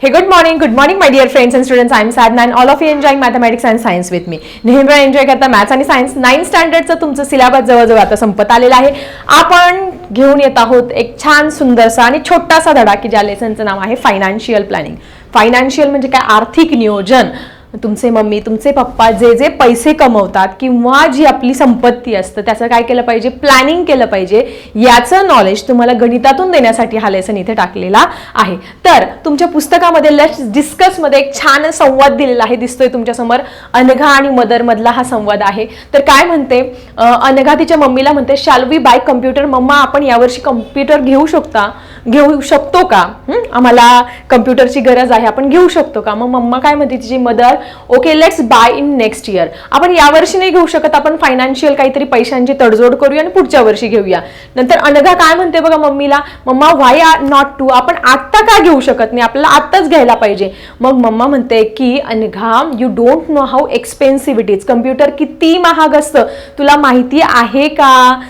Hey, good morning, good morning, my dear friends and students. I'm Sadna and all of you enjoying mathematics and science with me. नेहमी enjoy करता maths आणि science nine स्टँडर्डचं तुमचं syllabus जवळजवळ आता संपत आलेलं आहे. आपण घेऊन येत आहोत एक छान सुंदरसा आणि छोटासा धडा की ज्या लेसनचं नाव आहे फायनान्शियल प्लॅनिंग फायनान्शियल म्हणजे काय? आर्थिक नियोजन. तुमचे मम्मी तुमचे पप्पा जे जे पैसे कमवतात किंवा जी आपली संपत्ती असतं त्याचं काय केलं पाहिजे? प्लॅनिंग केलं पाहिजे. याचं नॉलेज तुम्हाला गणितातून देण्यासाठी हा लेसन इथे टाकलेला आहे. तर तुमच्या पुस्तकामध्ये लस डिस्कसमध्ये एक छान संवाद दिलेला आहे दिसतोय तुमच्यासमोर अनघा आणि मदरमधला हा संवाद आहे. तर काय म्हणते? अनघा तिच्या मम्मीला म्हणते shall we bye computer mamma आपण यावर्षी कम्प्युटर घेऊ शकता. घेऊ शकतो का? आम्हाला कम्प्युटरची गरज आहे आपण घेऊ शकतो का? मग मम्मा काय म्हणते तिची mother okay let's buy in next year आपण यावर्षी नाही घेऊ शकत आपण फायनान्शियल काहीतरी पैशांची तडजोड करूया आणि पुढच्या वर्षी घेऊया. नंतर अनघा काय म्हणते बघा मम्मीला? Mamma why are not to आपण आत्ता का घेऊ शकत नाही? आपल्याला आत्ताच घ्यायला पाहिजे. मग मम्मा म्हणते की Anagha you don't know how expensive it is computer किती महाग असतं. तुला माहिती आहे का?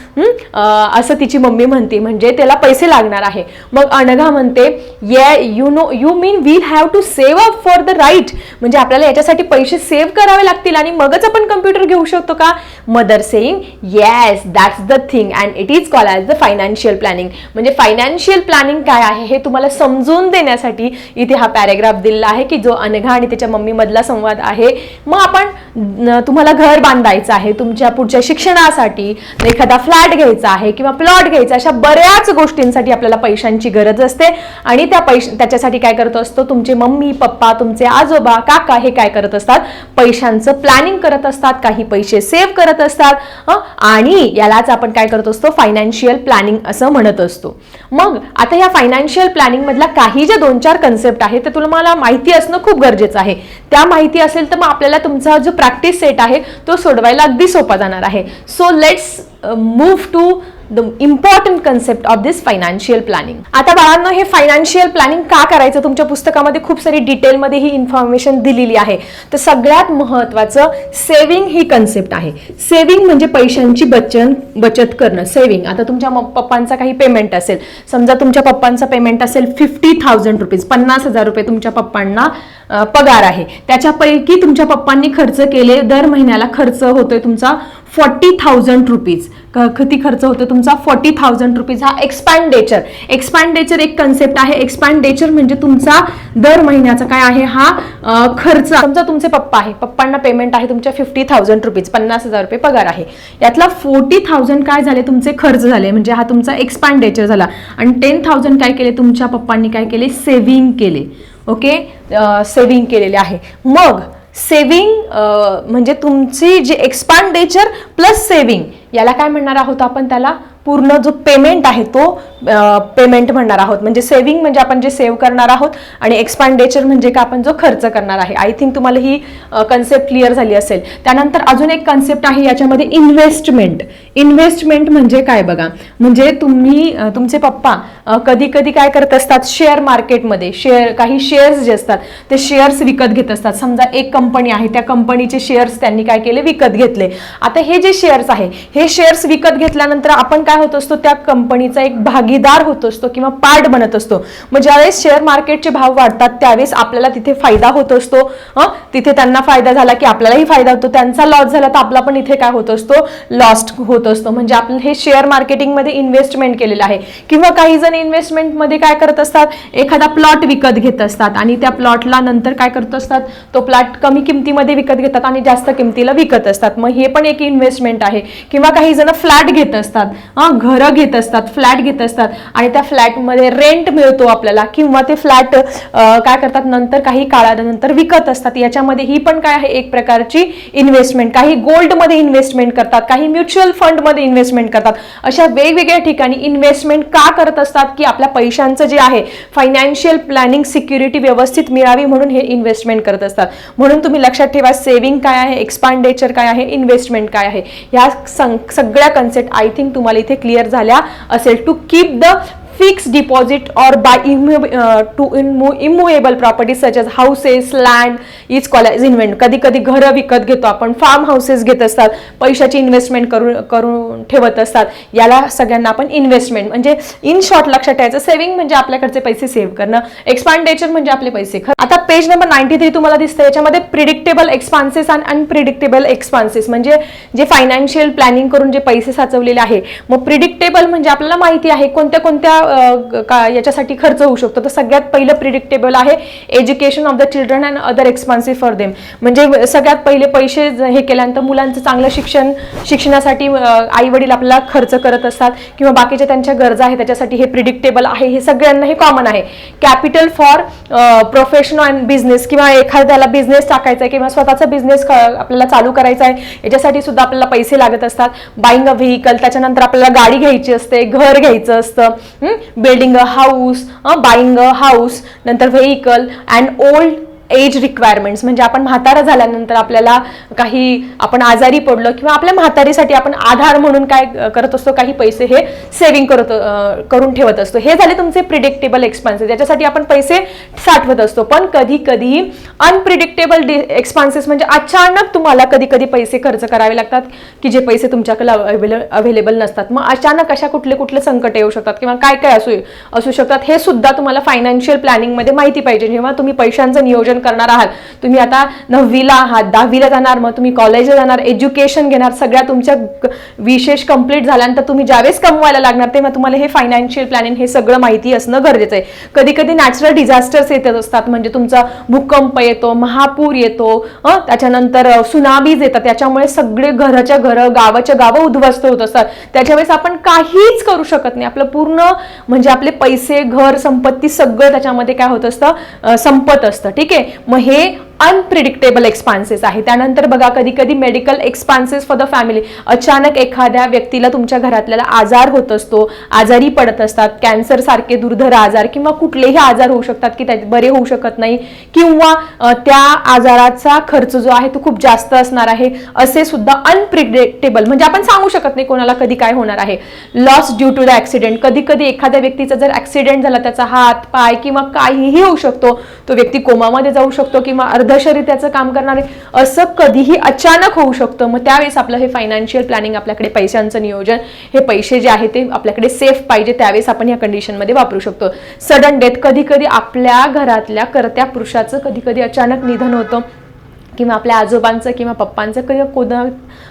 असं तिची मम्मी म्हणते म्हणजे त्याला पैसे लागणार आहे. मग अनघा म्हणते yeah you know you mean will have to save up for the right म्हणजे आपल्याला याच्यासाठी पैसे सेव्ह करावे लागतील आणि मगच आपण कम्प्युटर घेऊ शकतो का? Mother saying yes that's the thing and it is call as the financial planning म्हणजे फायनान्शियल प्लॅनिंग काय आहे हे तुम्हाला समजून देण्यासाठी इथे हा पॅरेग्राफ दिलेला आहे की जो अनघा आणि त्याच्या मम्मीमधला संवाद आहे. मग आपण तुम्हाला घर बांधायचं आहे तुमच्या पुढच्या शिक्षणासाठी एखादा फ्लॅट घ्यायचा आहे किंवा प्लॉट घ्यायचा अशा बऱ्याच गोष्टींसाठी आपल्याला पैशांची गरज असते. आणि त्या पैश त्याच्यासाठी काय करत असतो? तुमचे मम्मी पप्पा तुमचे आजोबा काका हे काय करत असतात? पैशांचं प्लॅनिंग करत असतात काही पैसे सेव्ह करत असतात आणि यालाच आपण काय करत असतो? फायनान्शियल प्लॅनिंग असं म्हणत असतो. मग आता या फायनान्शियल प्लॅनिंग मधल्या काही ज्या दोन चार कन्सेप्ट आहेत ते तुला माहिती असणं खूप गरजेचं आहे. त्या माहिती असेल तर मग आपल्याला तुमचा जो प्रॅक्टिस सेट आहे तो सोडवायला अगदी सोपा जाणार आहे. So let's move to the important concept of this financial planning आता बाळांनो हे फायनान्शियल प्लॅनिंग का करायचं? तुमच्या पुस्तकामध्ये खूप सारी डिटेलमध्ये ही इन्फॉर्मेशन दिलेली आहे. तर सगळ्यात महत्वाचं सेव्हिंग ही कन्सेप्ट आहे. सेव्हिंग म्हणजे पैशांची बचत बचत करणं. सेव्हिंग आता तुमच्या पप्पांचा काही पेमेंट असेल. समजा तुमच्या पप्पांचा पेमेंट असेल फिफ्टी थाउजंड रुपीज पन्नास हजार रुपये तुमच्या पप्पांना पगार आहे. त्याच्यापैकी तुमच्या पप्पांनी खर्च केले दर महिन्याला खर्च होतोय तुमचा फॉर्टी थाउजंड रुपीज किती खर्च होतो तुमचा? फॉर्टी थाउजंड रुपीज हा एक्सपॅन्डेचर एक्सपॅन्डेचर एक कन्सेप्ट आहे. एक्सपॅन्डेचर म्हणजे तुमचा दर महिन्याचा काय आहे? हा खर्च. समजा तुमचे पप्पा आहे. पप्पांना पेमेंट आहे तुमच्या फिफ्टी थाउजंड रुपीज पन्नास हजार रुपये पगार आहे. यातला फोर्टी थाउजंड काय झाले? तुमचे खर्च झाले. म्हणजे हा तुमचा एक्सपॅन्डेचर झाला. आणि टेन थाउजंड काय केले? तुमच्या पप्पांनी काय केले? सेव्हिंग केले. ओके सेव्हिंग केलेले आहे. मग सेविंग म्हणजे तुमची जी एक्सपांडेचर प्लस सेविंग याला काय म्हणणार आहोत आपण त्याला? पूर्ण जो पेमेंट आहे तो पेमेंट म्हणणार आहोत. म्हणजे सेव्हिंग म्हणजे आपण जे सेव्ह करणार आहोत आणि एक्सपांडेचर म्हणजे का आपण जो खर्च करणार आहे. आय थिंक तुम्हाला ही कन्सेप्ट क्लिअर झाली असेल. त्यानंतर अजून एक कन्सेप्ट आहे याच्यामध्ये इन्व्हेस्टमेंट इन्व्हेस्टमेंट म्हणजे काय बघा? म्हणजे तुम्ही तुमचे पप्पा कधी कधी काय करत असतात शेअर मार्केटमध्ये शेअर काही शेअर्स जे असतात ते शेअर्स विकत घेत असतात. समजा एक कंपनी आहे त्या कंपनीचे शेअर्स त्यांनी काय केले? विकत घेतले. आता हे जे शेअर्स आहे हे शेअर्स विकत घेतल्यानंतर आपण काय होत असतो? त्या कंपनीचा एक भागीदार होत असतो किंवा पार्ट बनत असतो. मग ज्यावेळेस शेअर मार्केटचे भाव वाढतात त्यावेळेस आपल्याला तिथे फायदा होत असतो. तिथे त्यांना फायदा झाला की आपल्यालाही फायदा होतो. त्यांचा लॉस झाला तर आपला पण इथे काय होत असतो? लॉस्ट होत असतो. म्हणजे आपण हे शेअर मार्केटिंगमध्ये इन्व्हेस्टमेंट केलेलं आहे. किंवा काही जण इन्व्हेस्टमेंटमध्ये काय करत असतात? एखादा प्लॉट विकत घेत असतात आणि त्या प्लॉटला नंतर काय करत असतात? तो प्लॉट कमी किमतीमध्ये विकत घेतात आणि जास्त किमतीला विकत असतात. मग हे पण एक इन्व्हेस्टमेंट आहे. किंवा काही जण फ्लॅट घेत असतात. घरं घेत असतात फ्लॅट घेत असतात आणि त्या फ्लॅटमध्ये रेंट मिळतो आपल्याला किंवा ते फ्लॅट काय करतात नंतर काही काळानंतर विकत असतात. याच्यामध्ये ही पण काय आहे एक प्रकारची इन्व्हेस्टमेंट काही गोल्डमध्ये इन्व्हेस्टमेंट करतात काही म्युच्युअल फंडमध्ये इन्व्हेस्टमेंट करतात. अशा वेगवेगळ्या ठिकाणी इन्व्हेस्टमेंट का करत असतात की आपल्या पैशांचं जे आहे फायनान्शियल प्लॅनिंग सिक्युरिटी व्यवस्थित मिळावी म्हणून हे इन्व्हेस्टमेंट करत असतात. म्हणून तुम्ही लक्षात ठेवा सेव्हिंग काय आहे एक्सपांडेचर काय आहे इन्व्हेस्टमेंट काय आहे. ह्या सं- सगळ्या कन्सेप्ट आय थिंक तुम्हाला इथे क्लिअर झाल्या. असेल to keep the fix deposit or buy to immovable properties such as houses land is call as invent कधी कधी घरं विकत घेतो आपण फार्म हाऊसेस घेत असतात पैशाची इन्व्हेस्टमेंट करून करून ठेवत असतात. याला सगळ्यांना आपण इन्व्हेस्टमेंट म्हणजे इन शॉर्ट लक्षात ठेवायचं सेव्हिंग म्हणजे आपल्याकडचे पैसे सेव्ह करणं एक्सपांडेचर म्हणजे आपले पैसे खर आता पेज नंबर नाईन्टी थ्री तुम्हाला दिसतं याच्यामध्ये प्रिडिक्टेबल एक्सपान्सेस आणि अनप्रिडिक्टेबल एक्सपान्सेस म्हणजे जे फायनान्शियल प्लॅनिंग करून जे पैसे साचवलेले आहे मग प्रिडिक्टेबल म्हणजे आपल्याला माहिती आहे कोणत्या कोणत्या का याच्यासाठी खर्च होऊ शकतो. तर सगळ्यात पहिलं प्रिडिक्टेबल आहे education of the children and other expensive for them म्हणजे सगळ्यात पहिले पैसे हे केल्यानंतर मुलांचं चांगलं शिक्षण शिक्षणासाठी आई वडील आपल्याला खर्च करत असतात किंवा बाकीच्या त्यांच्या गरजा आहेत त्याच्यासाठी हे प्रिडिक्टेबल आहे. हे सगळ्यांना हे कॉमन आहे. Capital for professional and business किंवा एखाद्याला बिझनेस टाकायचा आहे किंवा स्वतःचा बिझनेस आपल्याला चालू करायचा आहे याच्यासाठी सुद्धा आपल्याला पैसे लागत असतात. बाईंग अ व्हेकल त्याच्यानंतर आपल्याला गाडी घ्यायची असते घर घ्यायचं असतं. building a house buying a house नंतर vehicle and old age requirements म्हणजे आपण म्हातारा झाल्यानंतर आपल्याला काही आपण आजारी पडलो किंवा आपल्या म्हातारीसाठी आपण आधार म्हणून काय करत असतो काही पैसे हे सेव्हिंग करत करून ठेवत असतो. हे झाले तुमचे प्रिडिक्टेबल एक्सपान्सेस याच्यासाठी आपण पैसे साठवत असतो. पण कधी कधी अनप्रिडिक्टेबल एक्सपान्सेस म्हणजे अचानक तुम्हाला कधी कधी पैसे खर्च करावे लागतात की जे पैसे तुमच्याकडे अवेलेबल नसतात. मग अचानक अशा कुठले कुठले संकट येऊ शकतात किंवा काय काय असू असू शकतात हे सुद्धा तुम्हाला फायनान्शियल प्लॅनिंगमध्ये माहिती पाहिजे. जेव्हा तुम्ही पैशांचं नियोजन करणार आहात. तुम्ही आता नववीला आहात दहावीला जाणार मग तुम्ही कॉलेजला जाणार एज्युकेशन घेणार सगळ्या तुमच्या विशेष कंप्लीट झाल्यानंतर तुम्ही ज्यावेळेस कमवायला लागणार तेव्हा तुम्हाला हे फायनान्शियल प्लॅनिंग हे सगळं माहिती असणं गरजेचं आहे. कधी कधी नॅचरल डिझास्टर्स येत असतात म्हणजे तुमचा भूकंप येतो महापूर येतो त्याच्यानंतर सुनामीज येतात त्याच्यामुळे सगळे घराच्या घरं गावाच्या गावं उद्ध्वस्त होत असतात. त्याच्या वेळेस आपण काहीच करू शकत नाही. आपलं पूर्ण म्हणजे आपले पैसे घर संपत्ती सगळं त्याच्यामध्ये काय होत असतं? संपत असतं. ठीक आहे? मग हे अनप्रिडिक्टेबल एक्सपान्सेस आहे. त्यानंतर बघा कधी कधी medical expenses for the family अचानक एखाद्या व्यक्तीला तुमच्या घरातल्याला आजार होत असतो आजारी पडत असतात कॅन्सर सारखे दुर्धर आजार किंवा कुठलेही आजार होऊ शकतात की त्यात बरे होऊ शकत नाही किंवा त्या आजाराचा खर्च जो आहे तो खूप जास्त असणार आहे असे सुद्धा अनप्रिडिक्टेबल म्हणजे आपण सांगू शकत नाही कोणाला कधी काय होणार आहे. Loss due to the accident कधी कधी एखाद्या व्यक्तीचा जर ऍक्सिडेंट झाला त्याचा हात पाय किंवा काहीही होऊ शकतो तो व्यक्ती कोमामध्ये जाऊ शकतो किंवा अर्धशरी त्याचं काम करणारे असं कधीही अचानक होऊ शकतं. मग त्यावेळेस आपलं हे फायनान्शियल प्लॅनिंग आपल्याकडे पैशांचं नियोजन हे पैसे जे आहे ते आपल्याकडे सेफ पाहिजे त्यावेळेस आपण या कंडिशनमध्ये वापरू शकतो. सडन डेथ कधी कधी आपल्या घरातल्या करत्या पुरुषाचं कधी कधी अचानक निधन होतं. किंवा आपल्या आजोबांचं किंवा पप्पांचं किंवा कोणा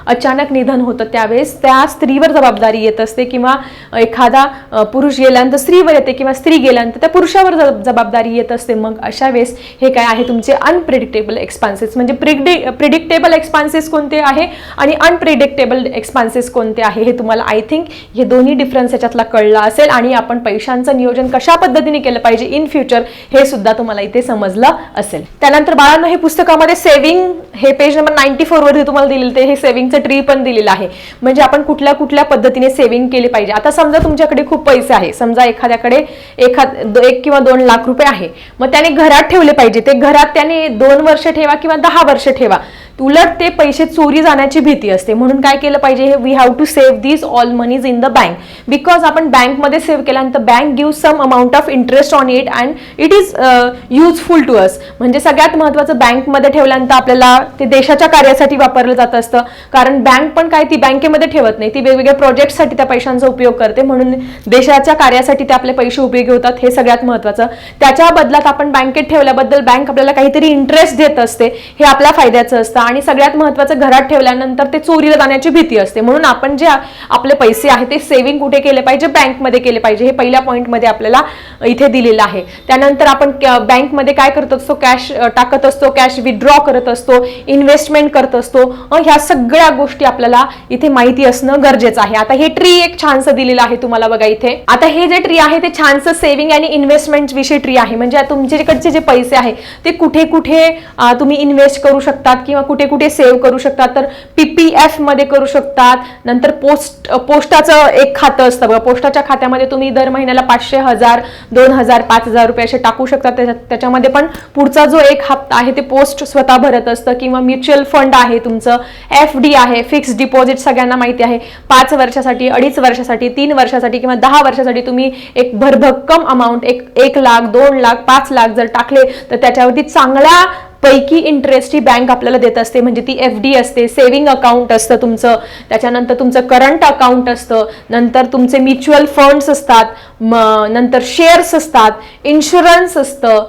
अचानक निधन होतं त्यावेळेस त्या स्त्रीवर जबाबदारी येत असते किंवा एखादा पुरुष गेल्यानंतर स्त्रीवर येते किंवा स्त्री गेल्यानंतर त्या पुरुषावर ज- जबाबदारी येत असते. मग अशा वेळेस हे काय आहे? तुमचे अनप्रिडिक्टेबल एक्सपान्सेस म्हणजे प्रिडि प्रिडिक्टेबल एक्सपान्सेस कोणते आहे आणि अनप्रिडिक्टेबल एक्सपान्सेस कोणते आहे? हे तुम्हाला आय थिंक हे दोन्ही डिफरन्स याच्यातला कळला असेल आणि आपण पैशांचं नियोजन कशा पद्धतीने केलं पाहिजे? इन फ्युचर हे सुद्धा तुम्हाला इथे समजलं असेल. त्यानंतर बाळांना हे पुस्तकामध्ये सेव्हिंग हे पेज नंबर नाईन्टी फोर वरती तुम्हाला दिलेलं ते हे सेव्हिंगचं ट्री पण दिलेलं आहे. म्हणजे आपण कुठल्या कुठल्या पद्धतीने सेव्हिंग केली पाहिजे. आता समजा तुमच्याकडे खूप पैसे आहे. समजा एखाद्याकडे एखाद एक किंवा दोन लाख रुपये आहे. मग त्याने घरात ठेवले पाहिजे. ते घरात त्याने दोन वर्ष ठेवा किंवा दहा वर्ष ठेवा. उलट ते पैसे चोरी जाण्याची भीती असते. म्हणून काय केलं पाहिजे? हे we have to save these all moneys in the bank because आपण बँकमध्ये सेव्ह केल्यानंतर bank give some amount of interest on it and it is useful to us म्हणजे सगळ्यात महत्त्वाचं बँकमध्ये ठेवल्यानंतर आपल्याला ते देशाच्या कार्यासाठी वापरलं जात असतं. कारण बँक पण काय ती बँकेमध्ये ठेवत नाही. ती वेगवेगळ्या प्रोजेक्टसाठी त्या पैशांचा उपयोग करते. म्हणून देशाच्या कार्यासाठी ते आपले पैसे उपयोगी होतात हे सगळ्यात महत्त्वाचं. त्याच्या बदल्यात आपण बँकेत ठेवल्याबद्दल बँक आपल्याला काहीतरी इंटरेस्ट देत असते. हे आपल्या फायद्याचं असतं. आणि सगळ्यात महत्त्वाचं घरात ठेवल्यानंतर ते चोरीला जाण्याची भीती असते. म्हणून आपण जे आपले पैसे आहे ते सेव्हिंग कुठे केले पाहिजे? बँकमध्ये केले पाहिजे. हे पहिल्या पॉईंटमध्ये आपल्याला इथे दिलेलं आहे. त्यानंतर आपण बँकमध्ये काय करत असतो? कॅश टाकत असतो. कॅश विथड्रॉ करत असतो इन्व्हेस्टमेंट करत असतो. ह्या सगळ्या गोष्टी आपल्याला इथे माहिती असणं गरजेचं आहे. आता हे ट्री एक छानसं दिलेलं आहे तुम्हाला बघा इथे. आता हे जे ट्री आहे ते छानसं सेव्हिंग आणि इन्व्हेस्टमेंट विषयी ट्री आहे. म्हणजे तुमच्याकडचे जे पैसे आहे ते कुठे कुठे तुम्ही इन्व्हेस्ट करू शकतात किंवा कुठे कुठे सेव्ह करू शकतात. तर पीपीएफमध्ये करू शकतात. नंतर पोस्ट पोस्टाचं एक खातं असतं बघा. पोस्टाच्या खात्यामध्ये तुम्ही दर महिन्याला पाचशे हजार दोन हजार पाच हजार रुपये असे टाकू शकतात त्याच्यामध्ये पण पुढचा जो एक हप्ता आहे ते पोस्ट स्वतः भरत भेटत असतं किंवा म्युच्युअल फंड आहे तुमचं एफ डी आहे फिक्स डिपॉझिट सगळ्यांना माहिती आहे. पाच वर्षासाठी अडीच वर्षासाठी तीन वर्षासाठी किंवा दहा वर्षासाठी तुम्ही एक भरभक्कम अमाऊंट एक एक लाख दोन लाख पाच लाख जर टाकले तर त्याच्यावरती चांगल्या पैकी इंटरेस्ट ही बँक आपल्याला देत असते. म्हणजे ती एफ डी असते सेव्हिंग अकाउंट असतं तुमचं. त्याच्यानंतर तुमचं करंट अकाउंट असतं. नंतर तुमचे म्युच्युअल फंड्स असतात. म नंतर शेअर्स असतात. इन्शुरन्स असतं.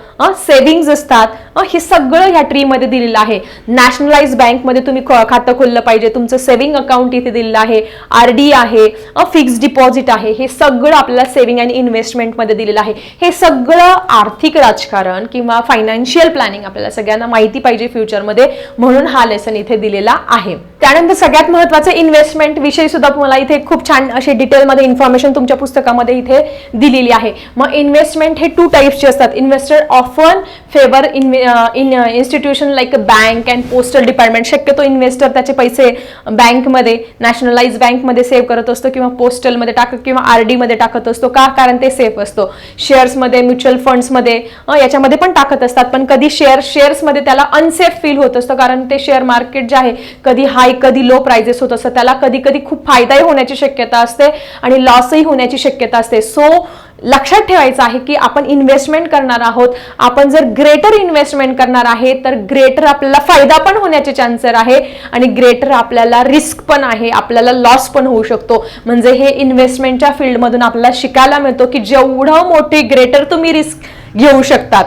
सेव्हिंग्ज असतात. हे सगळं ह्या ट्रीमध्ये दिलेलं आहे. नॅशनलाइज बँकमध्ये तुम्ही ख- खातं खोललं पाहिजे. तुमचं सेव्हिंग अकाउंट इथे दिलेलं आहे. आर डी आहे. फिक्स डिपॉझिट आहे. हे सगळं आपल्याला सेव्हिंग आणि इन्व्हेस्टमेंटमध्ये दिलेलं आहे. हे सगळं आर्थिक राजकारण किंवा फायनान्शियल प्लॅनिंग आपल्याला सगळ्यांना माहिती पाहिजे फ्युचरमध्ये म्हणून हा लेसन इथे दिलेला आहे. त्यानंतर सगळ्यात महत्वाचं इन्व्हेस्टमेंट विषयी सुद्धा तुम्हाला इथे खूप छान असे डिटेलमध्ये इन्फॉर्मेशन तुमच्या पुस्तकामध्ये इथे दिलेली आहे. मग इन्व्हेस्टमेंट हे टू टाईप्सचे असतात. Investor often favour इन्व्हे in institution like bank and postal department शक्यतो इन्व्हेस्टर त्याचे पैसे बँकमध्ये नॅशनलाइज बँकमध्ये सेव्ह करत असतो किंवा पोस्टलमध्ये टाकत किंवा आर डीमध्ये टाकत असतो. का? कारण ते सेफ असतो. शेअर्समध्ये म्युच्युअल फंड्समध्ये याच्यामध्ये पण टाकत असतात. पण कधी शेअर शेअर्समध्ये त्याला अनसेफ फील होत असतं कारण ते शेअर मार्केट जे आहे कधी हाय कधी लो प्राइजेस होत असतं त्याला कधी कधी खूप फायदाही होण्याची शक्यता असते आणि लॉसही होण्याची शक्यता असते. सो लक्षात ठेवायचं आहे की आपण इन्व्हेस्टमेंट करणार आहोत. आपण जर ग्रेटर इन्व्हेस्टमेंट करणार आहे तर ग्रेटर आपल्याला फायदा पण होण्याचे चान्सर आहे आणि ग्रेटर आपल्याला रिस्क पण आहे आपल्याला लॉस पण होऊ शकतो. म्हणजे हे इन्व्हेस्टमेंटच्या फील्डमधून आपल्याला शिकायला मिळतो की जेवढं मोठी ग्रेटर तुम्ही रिस्क घेऊ शकतात.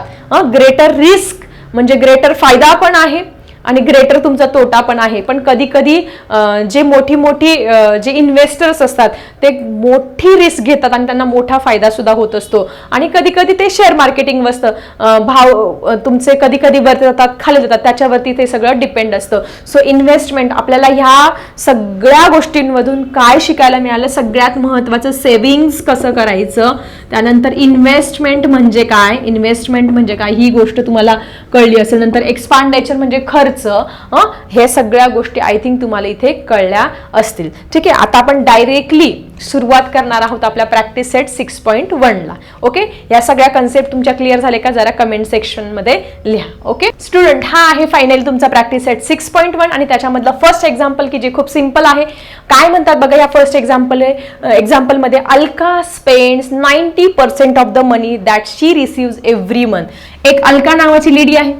ग्रेटर रिस्क म्हणजे ग्रेटर फायदा पण आहे आणि ग्रेटर तुमचा तोटा पण आहे. पण कधी कधी जे मोठी मोठी जे इन्व्हेस्टर्स असतात ते मोठी रिस्क घेतात आणि त्यांना मोठा फायदा सुद्धा होत असतो. आणि कधी कधी ते शेअर मार्केटिंग असतं. भाव तुमचे कधी कधी वरती जातात खाली जातात त्याच्यावरती ते सगळं डिपेंड असतं. सो इन्व्हेस्टमेंट आपल्याला ह्या सगळ्या गोष्टींमधून काय शिकायला मिळालं? सगळ्यात महत्त्वाचं सेव्हिंग्स कसं करायचं? त्यानंतर इन्व्हेस्टमेंट म्हणजे काय? इन्व्हेस्टमेंट म्हणजे काय? ही गोष्ट तुम्हाला कळली असेल. नंतर एक्सपांडेचर म्हणजे खर्च. हं? हे सगळ्या गोष्टी आय थिंक तुम्हाला इथे कळल्या असतील. ठीक आहे आता आपण डायरेक्टली सुरुवात करणार आहोत आपल्या प्रॅक्टिस सेट सिक्स पॉईंट वनला ओके या सगळ्या कन्सेप्ट तुमच्या क्लिअर झाले का? जरा कमेंट सेक्शनमध्ये लिहा. ओके स्टुडंट हा आहे फायनल तुमचा practice set six point one आणि त्याच्यामधलं फर्स्ट एक्झाम्पल की जे खूप सिंपल आहे. काय म्हणतात बघा या first example एक्झाम्पलमध्ये Alka spends ninety percent of the money that she receives every month एक अल्का नावाची लेडी आहे.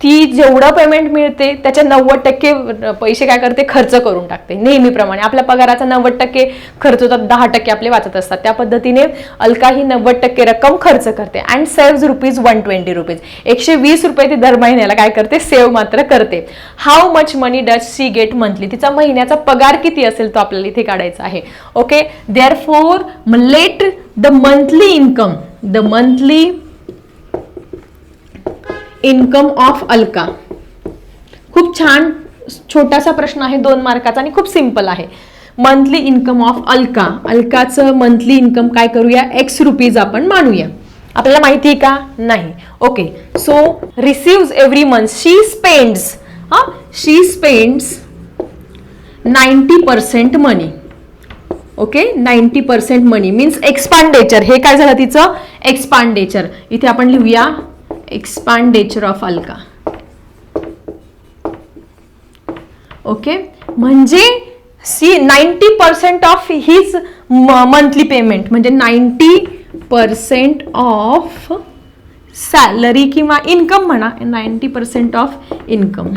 ती जेवढं पेमेंट मिळते त्याच्या नव्वद टक्के पैसे काय करते? खर्च करून टाकते. नेहमीप्रमाणे. आपल्या पगाराचा नव्वद टक्के खर्च होतात दहा टक्के आपले वाचत असतात. त्या पद्धतीने अलका ही नव्वद टक्के रक्कम खर्च करते. And save rupees one twenty rupees एकशे वीस रुपये ती दर महिन्याला काय करते? सेव्ह मात्र करते. How much money does she get monthly तिचा महिन्याचा पगार किती असेल तो आपल्याला इथे काढायचा आहे. Okay therefore let the monthly income the monthly income of Alka. खूप छान छोटासा प्रश्न आहे दोन मार्काचा आणि खूप सिंपल आहे. Monthly income of Alka. अल्काचं monthly income काय करूया? एक्स रुपीज आपण मानूया. आपल्याला माहिती आहे का? नाही. Okay so receives every month she spends हा? She spends ninety percent money okay ninety percent money means expenditure हे काय झालं तिचं? एक्सपांडेचर इथे आपण लिहूया. एक्सपांडेचर ऑफ अल्का ओके म्हणजे she ninety percent of his monthly payment म्हणजे नाईन्टी पर्सेंट ऑफ सॅलरी किंवा इन्कम म्हणा ninety percent of income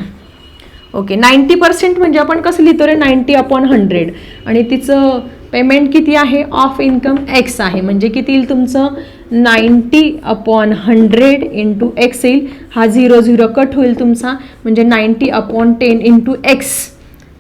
okay ninety percent म्हणजे आपण कसं लिहितो रे? नाईन्टी अपॉन हंड्रेड आणि तिचं पेमेंट किती आहे? ऑफ इन्कम एक्स आहे. म्हणजे किती येईल तुमचं? Ninety upon hundred into X येईल. हा झिरो झिरो कट होईल तुमचा. म्हणजे ninety upon ten into X.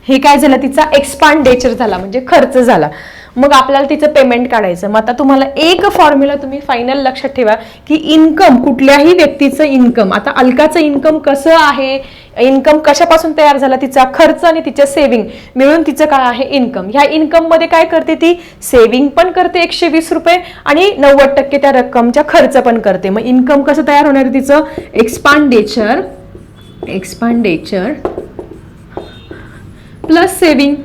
हे काय झालं? तिचा एक्सपांडेचर झाला. म्हणजे खर्च झाला. मग आपल्याला तिचं पेमेंट काढायचं. मग आता तुम्हाला एक फॉर्म्युला तुम्ही फायनल लक्षात ठेवा की इन्कम कुठल्याही व्यक्तीचं इन्कम आता अलकाचं इन्कम कसं आहे? इन्कम कशापासून तयार झाला? तिचा खर्च आणि तिच्या सेव्हिंग. मिळून तिचं काय आहे? इन्कम. ह्या इन्कममध्ये काय करते ती? सेव्हिंग पण करते एकशे वीस रुपये आणि नव्वद टक्के त्या रक्कमच्या खर्च पण करते. मग इन्कम कसं तयार होणार आहे तिचं? Expenditure expenditure plus saving.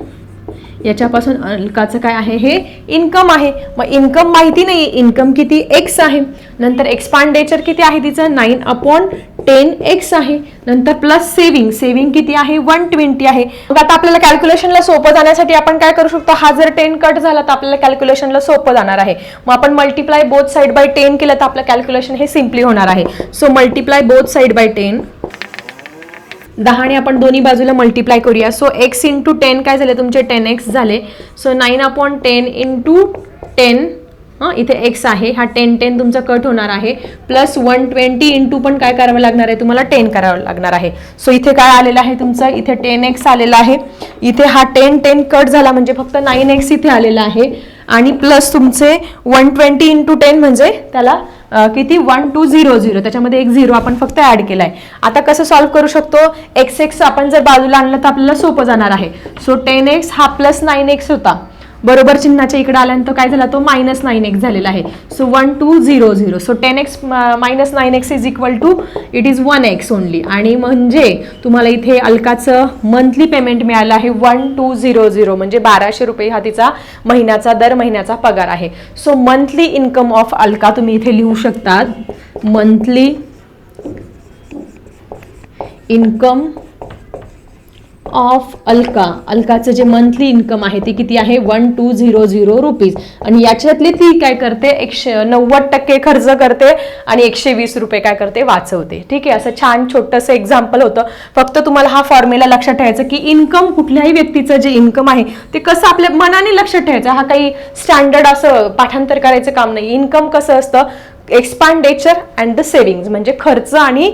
याच्यापासून अल्काचं काय आहे? हे इन्कम आहे. मग इन्कम माहिती नाही इन्कम किती एक्स आहे? नंतर एक्सपांडेचर किती आहे तिचं? नाईन अपॉन टेन एक्स आहे. नंतर प्लस सेव्हिंग सेव्हिंग किती आहे? वन ट्वेंटी आहे. मग आता आपल्याला कॅल्क्युलेशनला सोपं जाण्यासाठी आपण काय करू शकतो? हा जर टेन कट झाला तर आपल्याला कॅल्क्युलेशनला सोपं जाणार आहे. मग आपण multiply both side by ten केलं तर आपलं कॅल्क्युलेशन हे सिम्पली होणार आहे. So multiply both side by ten दहाने आपण दोन्ही बाजूला मल्टिप्लाय करूया. सो एक्स इंटू टेन काय झाले? तुमचे टेन एक्स झाले. So nine upon ten into ten हां इथे एक्स आहे. हा टेन टेन तुमचा कट होणार आहे. प्लस वन ट्वेंटी इंटू पण काय करावं लागणार आहे? तुम्हाला टेन करावं लागणार आहे. सो इथे काय आलेलं आहे तुमचं? इथे टेन एक्स आलेला आहे. इथे हा टेन टेन कट झाला म्हणजे फक्त नाईन एक्स इथे आलेला आहे. आणि प्लस तुमचे वन ट्वेंटी इंटू टेन म्हणजे त्याला किती? वन टू झिरो झिरो त्याच्यामध्ये एक झिरो आपण फक्त ऍड केलाय. आता कसं सॉल्व्ह करू शकतो? एक्स एक्स आपण जर बाजूला आणलं तर आपल्याला सोपं जाणार आहे. सो टेन एक्स हा प्लस नाईन एक्स होता. बरोबर चिन्हाच्या इकडे आल्यानंतर काय झाला? तो मायनस नाईन एक्स झालेला आहे. So one two zero zero so ten X minus nine X is equal to it is one X only आणि म्हणजे तुम्हाला इथे अलकाचं मंथली पेमेंट मिळालं आहे वन टू झिरो झिरो म्हणजे बाराशे रुपये हा तिचा महिन्याचा दर महिन्याचा पगार आहे. So monthly income of Alka तुम्ही इथे लिहू शकतात. Monthly income of Alka. अलकाचं जे मंथली इन्कम आहे ते किती आहे? One two zero zero rupees आणि याच्यातली ती काय करते? एकशे नव्वद टक्के खर्च करते आणि एकशे वीस रुपये काय करते? वाचवते. ठीक आहे? असं छान छोटंसं एक्झाम्पल होतं. फक्त तुम्हाला हा फॉर्म्युला लक्षात ठेवायचं की इन्कम कुठल्याही व्यक्तीचं जे इन्कम आहे ते कसं आपल्या मनाने लक्षात ठेवायचं? हा काही स्टँडर्ड असं पाठांतर करायचं काम नाही. इन्कम कसं असतं? एक्सपांडेचर अँड द सेव्हिंग्ज म्हणजे खर्च आणि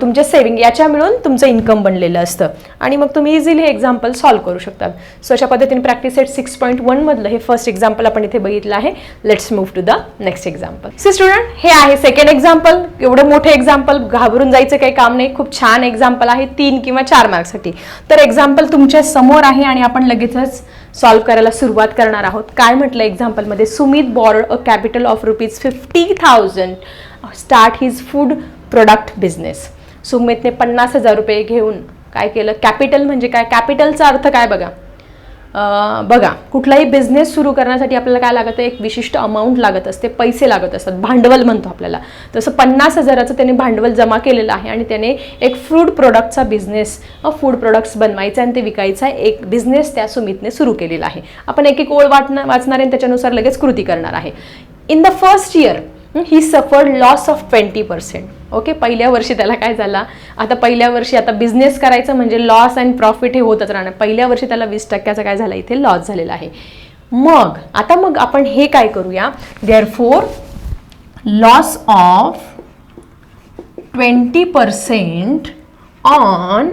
तुमचे सेव्हिंग याच्या मिळून तुमचं इन्कम बनलेलं असतं. आणि मग तुम्ही इझिली हे एक्झाम्पल सॉल्व्ह करू शकता. सो अशा पद्धतीने प्रॅक्टिस सेट सिक्स पॉईंट वनमधलं हे फर्स्ट एक्झाम्पल आपण इथे बघितलं आहे. Let's move to the next example see student हे आहे सेकंड एक्झाम्पल एवढं मोठे एक्झाम्पल घाबरून जायचं काही काम नाही. खूप छान एक्झाम्पल आहे तीन किंवा चार मार्क्ससाठी तर एक्झाम्पल तुमच्यासमोर आहे आणि आपण लगेचच सॉल्व्ह करायला सुरुवात करणार आहोत. काय म्हटलं एक्झाम्पलमध्ये Sumit borrowed a capital of rupees fifty thousand start his food product business सुमितने पन्नास हजार रुपये घेऊन काय केलं? कॅपिटल म्हणजे काय? कॅपिटलचा अर्थ काय बघा? बघा कुठलाही बिझनेस सुरू करण्यासाठी आपल्याला काय लागतं? एक विशिष्ट अमाऊंट लागत असते पैसे लागत असतात भांडवल म्हणतो आपल्याला. तसं पन्नास हजाराचं त्याने भांडवल जमा केलेलं आहे आणि त्याने एक फ्रूड प्रोडक्टचा बिझनेस फूड प्रोडक्ट्स बनवायचा आणि ते विकायचा एक बिझनेस त्या सुमितने सुरू केलेला आहे. आपण एक एक ओळ वाटणार वाचणार आणि त्याच्यानुसार लगेच कृती करणार आहे. In the first year he suffered loss of twenty percent okay पहिल्या वर्षी त्याला काय झाला? आता पहिल्या वर्षी आता बिझनेस करायचं म्हणजे लॉस अँड प्रॉफिट हे होतच राहणार. पहिल्या वर्षी त्याला वीस टक्क्याचा काय झाला? इथे लॉस झालेला आहे. मग आता मग आपण हे काय करूया? Therefore loss of twenty percent on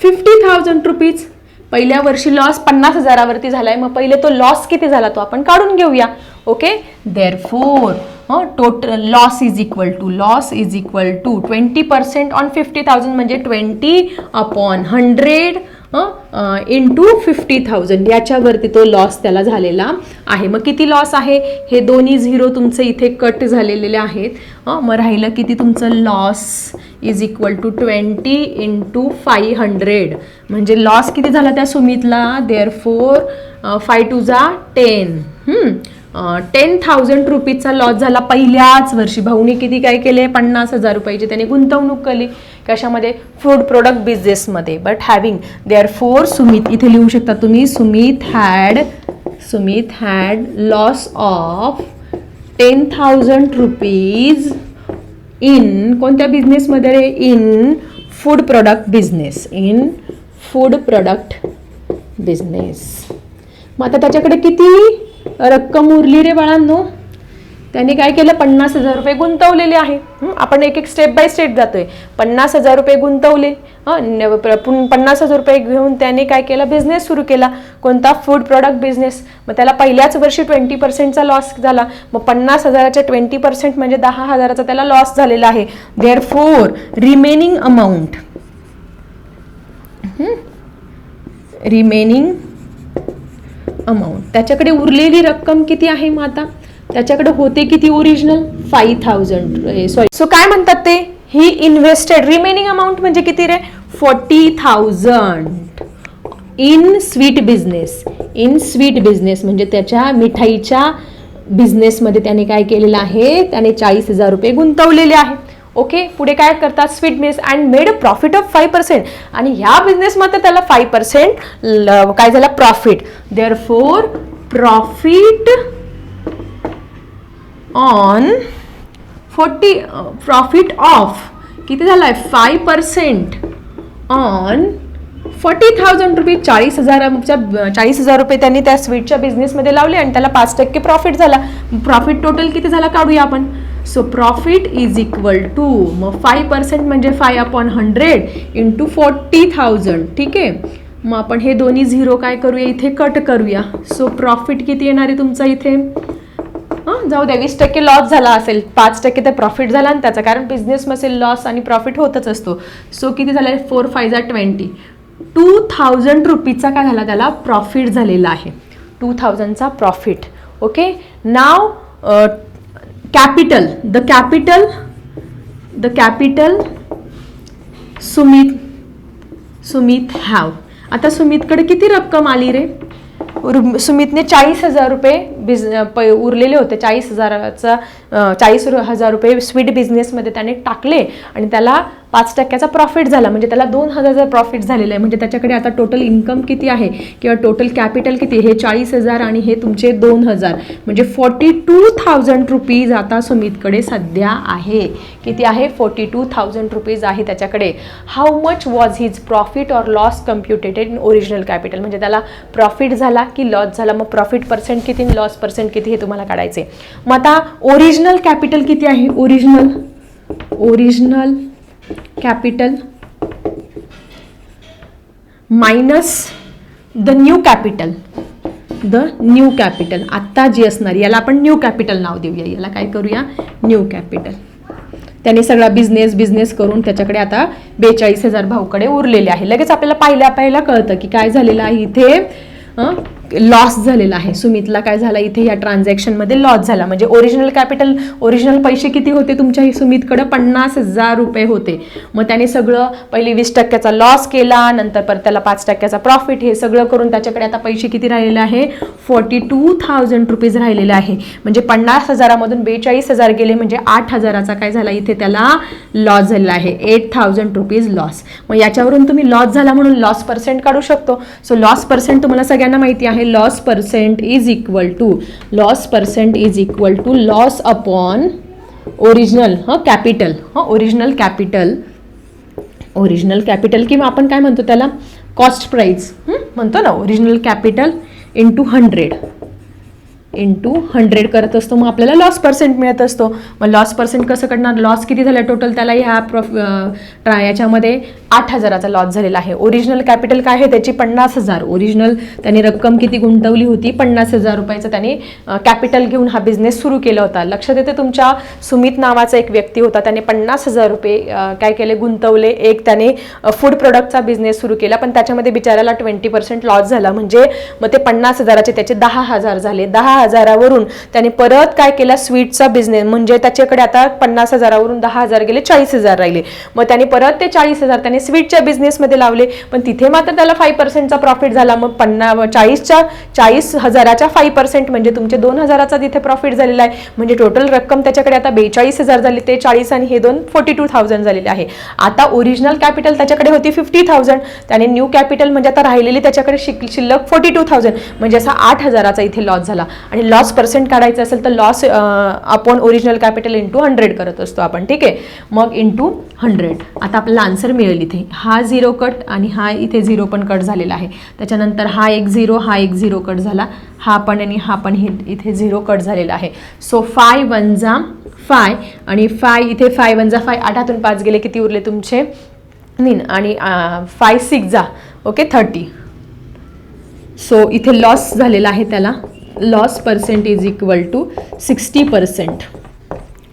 fifty thousand rupees पहिल्या वर्षी लॉस पन्नास हजारावरती झालाय. मग पहिले तो लॉस किती झाला तो आपण काढून घेऊया. Okay therefore total loss is equal to loss is equal to twenty percent on fifty thousand म्हणजे twenty upon hundred into fifty thousand याच्यावरती तो लॉस त्याला झालेला आहे. मग किती लॉस आहे? हे दोन्ही झिरो तुमचे इथे कट झालेले आहेत. मग राहिलं किती तुमचं loss is equal to twenty into five hundred म्हणजे लॉस किती झाला त्या सुमितला? देअर फोर फाय टू जा टेन टेन थाउजंड रुपीजचा लॉस झाला पहिल्याच वर्षी. भाऊनी किती काय केले? पन्नास हजार रुपयाची त्याने गुंतवणूक केली. कशामध्ये फूड प्रोडक्ट बिझनेसमध्ये but having therefore Sumit इथे लिहू शकता तुम्ही. Sumit had Sumit had loss of ten thousand rupees in कोणत्या बिझनेसमध्ये रे? In food product business in food product business मग आता त्याच्याकडे किती? रक्कम उरली रे बाळांनो. त्याने काय केलं? पन्नास हजार रुपये गुंतवलेले आहे आपण एक एक स्टेप बाय स्टेप जातोय. पन्नास हजार रुपये गुंतवले. हं, पन्नास हजार रुपये घेऊन त्याने काय केलं? बिझनेस सुरू केला. कोणता? फूड प्रॉडक्ट बिझनेस मग त्याला पहिल्याच वर्षी ट्वेंटी पर्सेंटचा लॉस झाला. मग पन्नास हजाराच्या ट्वेंटी पर्सेंट म्हणजे दहा हजाराचा त्याला लॉस झालेला आहे. Therefore remaining amount remaining amount त्याच्याकडे उरलेली रक्कम किती आहे मग आता? त्याच्याकडे होते किती original five thousand sorry so काय म्हणतात ते? ही इन्व्हेस्टेड रिमेनिंग अमाऊंट म्हणजे किती रे? Forty thousand in sweet business in sweet business म्हणजे त्याच्या मिठाईच्या बिझनेसमध्ये त्याने काय केलेलं आहे? त्याने चाळीस हजार रुपये गुंतवलेले आहे ओके? पुढे काय करतात? Sweet business and made a profit of five percent आणि ह्या बिझनेसमध्ये त्याला फाईव्ह पर्सेंट काय झालं? Profit therefore profit on forty profit of किती झालं आहे five percent on forty thousand rupees चाळीस हजाराच्या चाळीस हजार रुपये त्यांनी त्या स्वीटच्या बिझनेसमध्ये लावले आणि त्याला पाच टक्के प्रॉफिट झाला. प्रॉफिट टोटल किती झाला? काढूया आपण. So profit is equal to मग फाय पर्सेंट म्हणजे five upon hundred into forty thousand ठीक आहे? मग आपण हे दोन्ही झिरो काय करूया? इथे कट करूया. सो प्रॉफिट किती येणार आहे तुमचा इथे? हां? जाऊ द्या वीस टक्के लॉस झाला असेल. पाच टक्के तर प्रॉफिट झाला आणि त्याचा कारण बिझनेसमध्ये लॉस आणि प्रॉफिट होतच असतो. सो किती झाला फोर फाय झा ट्वेंटी टू थाउजंड रुपीजचा काय झाला त्याला? प्रॉफिट झालेला आहे. टू थाउजंडचा profit okay now capital the capital the capital Sumit Sumit have आता सुमितकडे किती रक्कम आली रे? सुमितने चाळीस हजार रुपये बिझ प उरलेले होते. चाळीस हजाराचा चाळीस हजार रुपये स्वीट बिझनेसमध्ये त्याने टाकले आणि त्याला पाच टक्क्याचा प्रॉफिट झाला. म्हणजे त्याला दोन हजारचा प्रॉफिट झालेला आहे. म्हणजे त्याच्याकडे आता टोटल इन्कम किती आहे किंवा टोटल कॅपिटल किती हे चाळीस हजार आणि हे तुमचे दोन हजार. म्हणजे फॉर्टी टू थाउजंड रुपीज आता सुमितकडे सध्या आहे. किती आहे? फोर्टी टू थाउजंड रुपीज आहे त्याच्याकडे. How much was his profit or loss computed in original capital म्हणजे त्याला प्रॉफिट झाला की लॉस झाला? मग प्रॉफिट पर्सेंट किती? लॉस पर्सेंट किती हे तुम्हाला काढायचे मग आता ओरिजिनल कॅपिटल किती आहे? Original original capital minus the new capital the new capital आत्ता जी असणार याला आपण न्यू कॅपिटल नाव देऊया. याला काय करूया? न्यू कॅपिटल त्याने सगळा बिझनेस बिझनेस करून त्याच्याकडे आता बेचाळीस हजार भाऊकडे उरलेले आहे. लगेच आपल्याला पाहिल्या पाहिला कळतं की काय झालेलं आहे इथे. लॉस झालेला आहे. सुमितला काय झाला? इथे या ट्रान्झॅक्शनमध्ये लॉस झाला. म्हणजे ओरिजिनल कॅपिटल ओरिजिनल पैसे किती होते तुमच्या सुमितकडं? पन्नास हजार रुपये होते. मग त्याने सगळं पहिले वीस टक्क्याचा लॉस केला नंतर परत त्याला पाच टक्क्याचा प्रॉफिट हे सगळं करून त्याच्याकडे आता पैसे किती राहिलेले आहे? फोर्टी टू थाउजंड रुपीज राहिलेले आहे. म्हणजे पन्नास हजारामधून बेचाळीस हजार गेले म्हणजे आठ हजाराचा काय झाला? इथे त्याला लॉस झालेला आहे. एट थाउजंड रुपीज लॉस मग याच्यावरून तुम्ही लॉस झाला म्हणून लॉस पर्सेंट काढू शकतो. सो लॉस पर्सेंट तुम्हाला सगळ्यांना माहिती आहे. Loss percent is equal to loss percent is equal to loss upon original hmm capital hmm original capital original capital किंवा आपण काय म्हणतो त्याला? कॉस्ट प्राईज म्हणतो ना original capital into hundred into hundred करत असतो. मग आपल्याला लॉस पर्सेंट मिळत असतो. मग लॉस पर्सेंट कसं करणार लॉस किती झाला? टोटल त्याला ह्या प्रॉफ ट्रा याच्यामध्ये आठ हजाराचा लॉस झालेला आहे. ओरिजिनल कॅपिटल काय आहे? त्याची पन्नास हजार. ओरिजिनल त्याने रक्कम किती गुंतवली होती? पन्नास हजार रुपयाचं त्याने कॅपिटल घेऊन हा बिझनेस सुरू केला होता. लक्षात येते तुमच्या सुमित नावाचा एक व्यक्ती होता. त्याने पन्नास हजार रुपये काय केले? गुंतवले. एक त्याने फूड प्रोडक्टचा बिझनेस सुरू केला. पण त्याच्यामध्ये बिचाराला ट्वेंटी पर्सेंट लॉस झाला. म्हणजे मग ते पन्नास हजाराचे त्याचे दहा हजार झाले. दहा हजारावरून त्याने परत काय केला? स्वीटचा बिझनेस म्हणजे त्याच्याकडे आता पन्नास हजारावरून दहा हजार गेले चाळीस हजार राहिले. मग त्याने परत ते चाळीस हजार त्याने स्वीटच्या बिझनेसमध्ये लावले. पण तिथे मात्र त्याला फाईव्ह पर्सेंटचा प्रॉफिट झाला. मग पन्ना चाळीसच्या चाळीस हजाराच्या फाईव्ह पर्सेंट म्हणजे तुमचे दोन हजाराचा तिथे प्रॉफिट झालेला आहे. म्हणजे टोटल रक्कम त्याच्याकडे आता बेचाळीस हजार झाली ते चाळीस आणि हे दोन फोर्टी टू थाउजंड झालेले आहे. आता ओरिजिनल कॅपिटल त्याच्याकडे होती फिफ्टी थाउजंड त्याने न्यू कॅपिटल म्हणजे आता राहिलेली त्याच्याकडे शिक शिल्लक फोर्टी टू थाउजंड म्हणजे असा आठ हजाराचा इथे लॉस झाला. आणि लॉस पर्सेंट काढायचं असेल तर लॉस आपण ओरिजिनल कॅपिटल इंटू हंड्रेड करत असतो आपण ठीक आहे? मग इंटू हंड्रेड आता आपल्याला आन्सर मिळेल इथे. हा झिरो कट आणि हा इथे झिरो पण कट झालेला आहे. त्याच्यानंतर हा एक झिरो हा एक झिरो कट झाला. हा पण आणि हा पण हे इथे झिरो कट झालेला आहे. सो फाय वन जा फाय आणि फाय इथे फाय वन जा फाय आठातून पाच गेले किती उरले तुमचे? नीन. आणि फाय सिक्स जा. ओके थर्टी सो इथे लॉस झालेला आहे त्याला. Loss percent is equal to sixty percent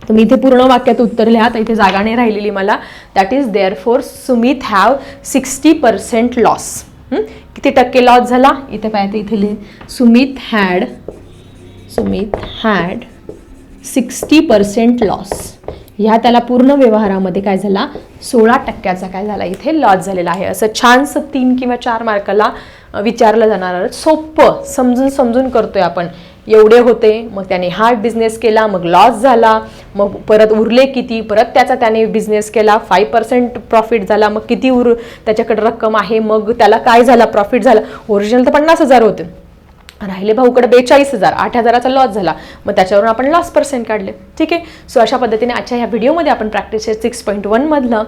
तुम्ही इथे पूर्ण वाक्यात उत्तर लिहा तर इथे जागा नाही राहिलेली मला. That is therefore Sumit have sixty percent loss किती टक्के लॉस झाला? इथे पाहते इथे लिहि. Sumit had Sumit had sixty percent loss ह्या त्याला पूर्ण व्यवहारामध्ये काय झाला? सोळा टक्क्याचा काय झाला? इथे लॉस झालेला आहे. असं छानसं तीन किंवा चार मार्काला विचारलं जाणार सोपं समजून समजून करतोय आपण. एवढे होते मग त्याने हा बिझनेस केला मग लॉस झाला मग परत उरले किती परत त्याचा त्याने बिझनेस केला फाईव्ह पर्सेंट प्रॉफिट झाला मग किती उर त्याच्याकडे रक्कम आहे मग त्याला काय झाला प्रॉफिट झाला. ओरिजिनल तर पन्नास हजार होते. राहिले. भाऊकडे बेचाळीस हजार आठ हजाराचा लॉस झाला. मग त्याच्यावरून आपण लॉस पर्सेंट काढले. ठीक आहे? सो अशा पद्धतीने आजच्या ह्या व्हिडिओमध्ये आपण प्रॅक्टिस सिक्स पॉईंट वनमधलं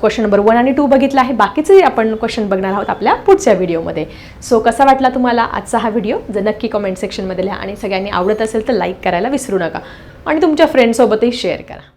क्वेश्चन नंबर वन आणि टू बघितलं आहे. बाकीचे आपण क्वेश्चन बघणार आहोत आपल्या पुढच्या व्हिडिओमध्ये सो कसा वाटला तुम्हाला आजचा हा व्हिडिओ जर नक्की कमेंट सेक्शनमध्ये लिहा. आणि सगळ्यांनी आवडत असेल तर लाईक करायला विसरू नका. आणि तुमच्या फ्रेंडसोबतही शेअर करा.